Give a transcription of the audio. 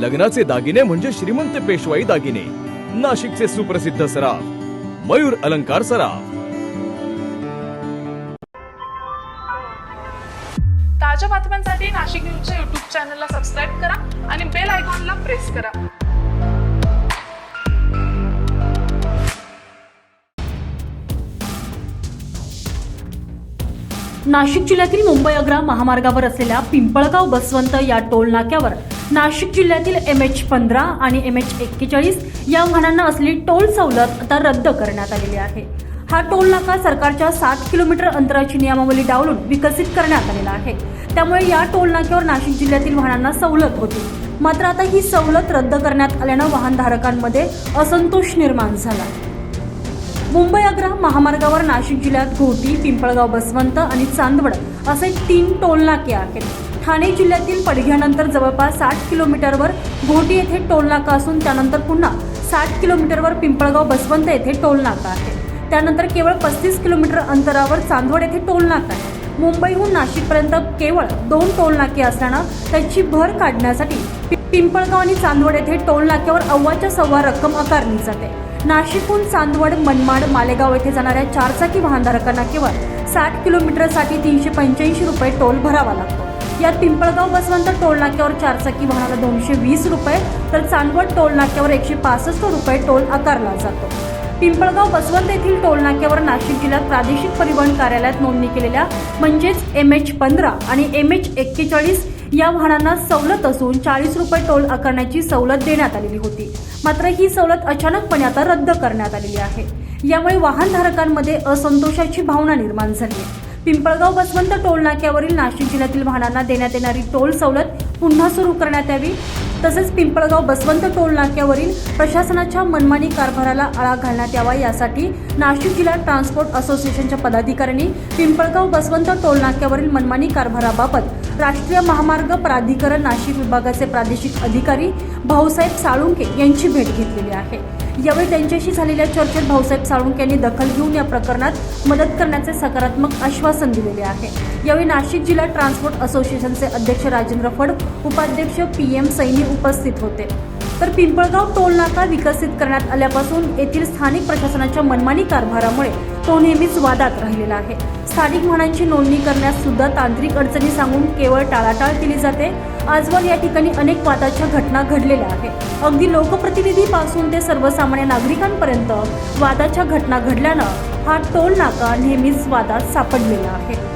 लग्नाचे दागिने म्हणजे श्रीमंत पेशवाई दागिने. नाशिकचे सुप्रसिद्ध सराफ. मयूर अलंकार सराफ. ताज्या बातम्यांसाठी नाशिक न्यूजच्या युट्यूब चॅनलला सबस्क्राईब करा आणि बेल आयकॉनला प्रेस करा. नाशिक जिल्ह्यातील मुंबई आग्रा महामार्गावर असलेल्या पिंपळगाव बसवंत या टोल नाक्यावर नाशिक जिल्ह्यातील एम एच पंधरा आणि एम एच एक्केचाळीस या वाहनांना असलेली टोल सवलत आता रद्द करण्यात आलेली आहे. हा टोल नाका सरकारच्या सात किलोमीटर अंतराची नियमावली डावलून विकसित करण्यात आलेला आहे. त्यामुळे या टोल नाक्यावर नाशिक जिल्ह्यातील वाहनांना सवलत होती. मात्र आता ही सवलत रद्द करण्यात आल्यानं वाहनधारकांमध्ये असंतोष निर्माण झाला. मुंबई आग्रा महामार्गावर नाशिक जिल्ह्यात घोटी पिंपळगाव बसवंत आणि चांदवड असे तीन टोल नाके आहेत. ठाणे जिल्ह्यातील पडघ्यानंतर जवळपास साठ किलोमीटरवर घोटी येथे टोल नाका असून त्यानंतर पुन्हा साठ किलोमीटरवर पिंपळगाव बसवंत येथे टोल नाका आहे. त्यानंतर केवळ पस्तीस किलोमीटर अंतरावर चांदवड येथे टोल नाका आहे. मुंबईहून नाशिकपर्यंत केवळ दोन टोल नाके असल्यानं त्याची भर काढण्यासाठी पिंपळगाव आणि चांदवड येथे टोल नाक्यावर अव्वाच्या सव्वा रक्कम आकारली जाते. नाशिकहून चांदवड मनमाड मालेगाव येथे जाणाऱ्या चारचाकी वाहनधारकांना केवळ साठ किलोमीटरसाठी तीनशे पंच्याऐंशी रुपये टोल भरावा लागतो. यात पिंपळगाव बसवंत टोल नाक्यावर चारचाकी वाहनाला दोनशे वीस रुपये तर चांदवड टोल नाक्यावर एकशे पासष्ट रुपये टोल आकारला जातो. पिंपळगाव बसवंत येथील टोलनाक्यावर नाशिक जिल्ह्यात प्रादेशिक परिवहन कार्यालयात नोंदणी केलेल्या म्हणजेच एम एच पंधरा आणि एम एच एक्केचाळीस या वाहनांना सवलत असून चाळीस रुपये टोल आकारण्याची सवलत देण्यात आलेली होती. मात्र ही सवलत अचानकपणे आता रद्द करण्यात आलेली आहे. यामुळे वाहनधारकांमध्ये असंतोषाची भावना निर्माण झाली आहे. पिंपळगाव बसवंत टोल नाक्यावरील नाशिक जिल्ह्यातील वाहनांना देण्यात येणारी टोल सवलत पुन्हा सुरू करण्यात यावी. तसेच पिंपळगाव बसवंत टोल नाक्यावरील प्रशासनाच्या मनमानी कारभाराला आळा घालण्यात यावा यासाठी नाशिक जिल्हा ट्रान्सपोर्ट असोसिएशनच्या पदाधिकाऱ्यांनी पिंपळगाव बसवंत टोल नाक्यावरील मनमानी कारभाराबाबत राष्ट्रीय महामार्ग प्राधिकरण नाशिक विभागाचे प्रादेशिक अधिकारी भाऊसाहेब साळुंके यांची भेट घेतलेली आहे. यावेळी त्यांच्याशी झालेल्या चर्चेत भाऊसाहेब साळुंके यांनी दखल घेऊन या प्रकरणात मदत करण्याचे सकारात्मक आश्वासन दिलेले आहे. यावेळी नाशिक जिल्हा ट्रान्सपोर्ट असोसिएशनचे अध्यक्ष राजेंद्र फड उपाध्यक्ष पी एम सैनी उपस्थित होते. तर पिंपळगाव टोल नाका विकसित करण्यात आल्यापासून येथील स्थानिक प्रशासनाच्या मनमानी कारभारामुळे तो नेहमीच वादात राहिलेला आहे. स्थानिक वाहनांची नोंदणी करण्यास सुद्धा तांत्रिक अडचणी सांगून केवळ टाळाटाळ केली जाते. आजवर या ठिकाणी अनेक वादाच्या घटना घडलेल्या आहेत. अगदी लोकप्रतिनिधीपासून ते सर्वसामान्य नागरिकांपर्यंत वादाच्या घटना घडल्यानं हा टोल नाका नेहमीच वादात सापडलेला आहे.